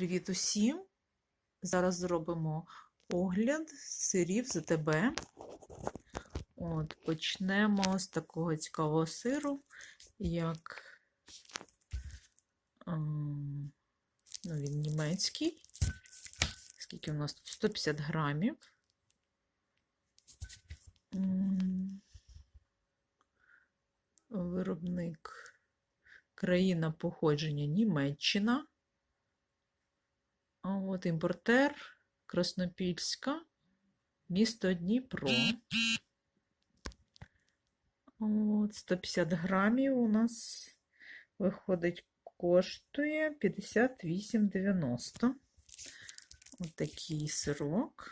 Привіт усім! Зараз зробимо огляд сирів ЗТБ. От, почнемо з такого цікавого сиру, як ем, ну, він німецький. Скільки у нас тут? 150 грамів. Виробник країна походження Німеччина. От імпортер Краснопільська, місто Дніпро. От 150 грамів у нас виходить, коштує 58,90. Ось такий сирок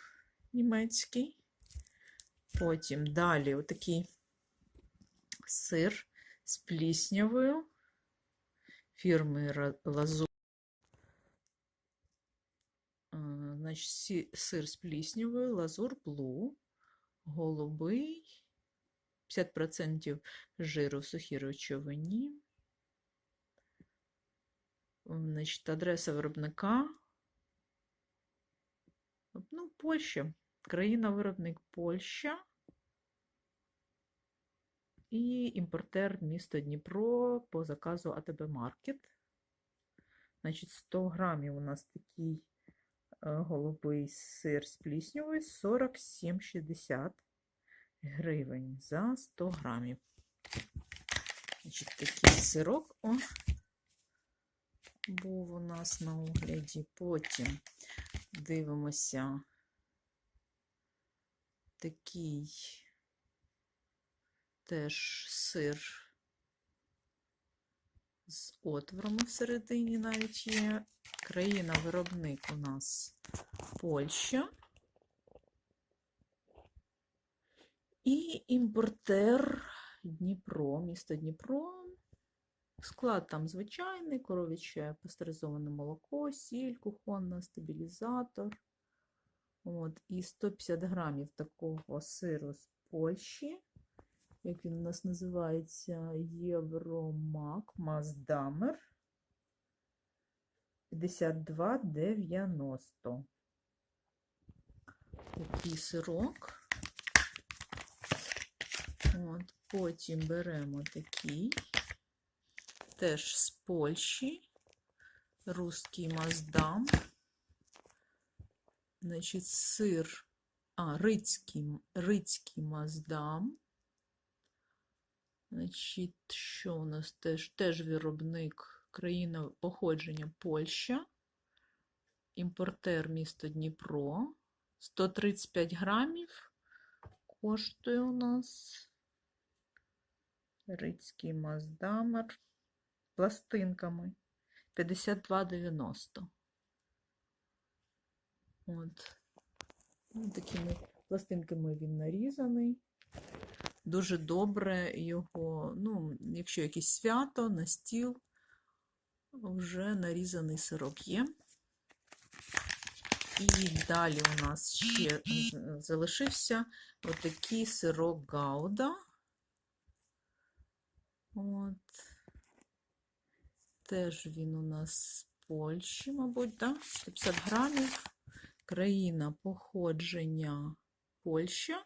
німецький. Потім далі отакий сир з пліснявою фірми Лазур. Значить, сир з пліснявою, лазур блу, голубий, 50% жиру в сухій речовині. Значить, адреса виробника. Ну, Польща. Країна-виробник Польща. І імпортер місто Дніпро по заказу АТБ Маркет. Значить, 100 грамів у нас такий голубий сир з пліснявою 47,60 гривень за 100 грамів. Значить, такий сирок о, був у нас на огляді. Потім дивимося такий теж сир з отворами всередині навіть є. Країна-виробник у нас Польща. І імпортер Дніпро, місто Дніпро. Склад там звичайний, коров'яче пастеризоване молоко, сіль, кухонна, стабілізатор. От, і 150 грамів такого сиру з Польщі. Як він у нас називається Євромак Маздамер 52,90. Такий сирок. От, потім беремо такий, теж з Польщі, русський маздам. Значить, сир, а, рицький, рицький маздам. Значить, що у нас теж? Теж виробник країна походження Польща, імпортер місто Дніпро. 135 грамів коштує у нас Рицький маздамер пластинками 52,90. От. Ну, Такими пластинками він нарізаний. Дуже добре його, ну, якщо якесь свято на стіл, вже нарізаний сирок є. І далі у нас ще залишився отакий сирок Гауда. От. Теж він у нас з Польщі, мабуть, да? 150 грамів. Країна походження Польща.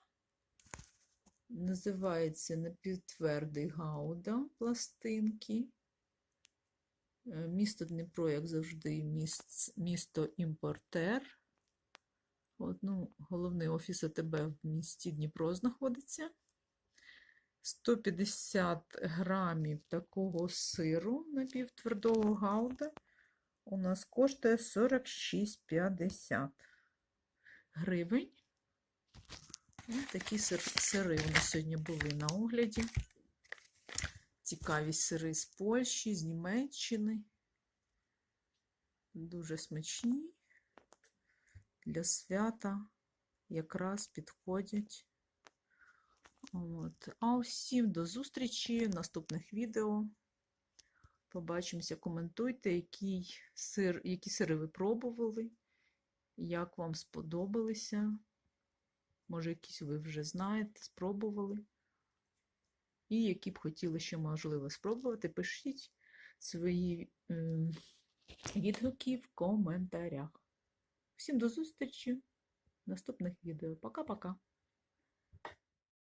Називається напівтвердий Гауда пластинки. Е, Місто Дніпро, як завжди, місто імпортер. Ну, головний офіс АТБ в місті Дніпро знаходиться. 150 грамів такого сиру напівтвердого гауда у нас коштує 46,50 гривень. Ось такі сири у нас сьогодні були на огляді. Цікаві сири з Польщі, з Німеччини. Дуже смачні. Для свята якраз підходять. От. А усім до зустрічі в наступних відео. Побачимося, коментуйте, який сир, які сири ви пробували, як вам сподобалися. Може, якісь ви вже знаєте, спробували. І які б хотіли ще, можливо, спробувати, пишіть свої ем, відгуки в коментарях. Всім до зустрічі в наступних відео. Пока-пока.